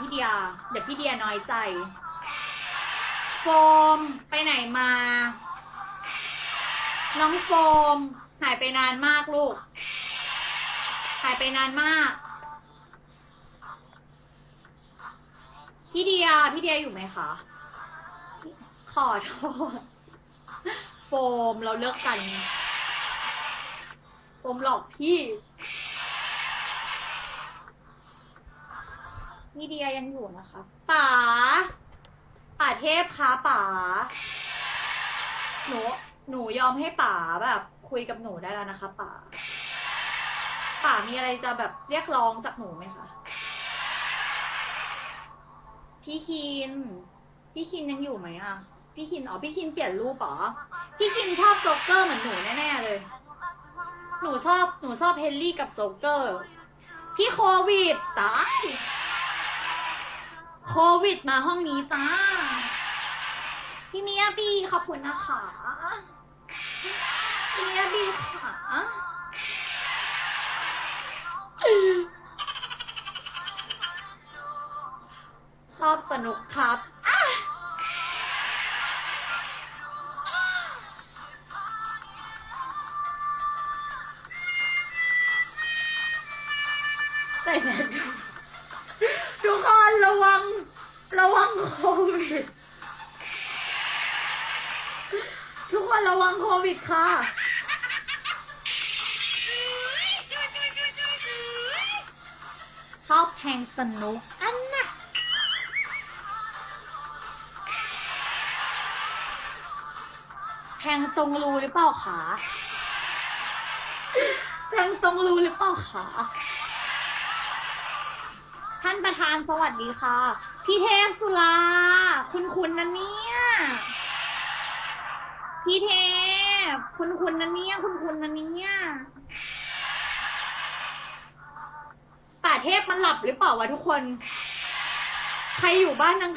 พี่เดีย เดี๋ยวพี่เดียน้อยใจ โฟมไปไหนมา น้องโฟม หายไปนานมากลูก หายไปนานมาก พี่เดีย พี่เดียอยู่ไหมคะ ขอโทษ โฟมเราเลิกกัน โฟมหลอกพี่ พี่เดียยังอยู่นะคะป๋าป๋าเทพคะป๋าหนูหนูยอมให้ป๋าแบบคุยกับหนูได้แล้วนะคะป๋าป๋ามีอะไรจะแบบเรียกร้องจากหนูไหมคะพี่คิน พี่คินยังอยู่ไหมอะ พี่คินอ๋อพี่คินเปลี่ยนรูปเหรอพี่คินชอบโจ๊กเกอร์เหมือนหนูแน่ๆเลย หนูชอบหนูชอบเฮนรี่กับโจ๊กเกอร์ พี่โควิดตาย โควิดมาห้องนี้จ้า พี่เมียบีขอบคุณนะคะพี่เมียบีค่ะชอบสนุกครับใส่แมสดูทุกคนระวัง ระวังโควิด ทุกคนระวังโควิดค่ะ ชอบแทงสนุก อันน่ะ แทงตรงรูหรือเปล่าคะ แทงตรงรูหรือเปล่าคะ ท่านประธานสวัสดีค่ะ พี่เทพสุราคุณคุณนะเนี่ยพี่เทพคุณคุณนะเนี่ยคุณคุณนะเนี่ยป่าเทพมันหลับหรือเปล่าวะทุกคน ใครอยู่บ้านนัง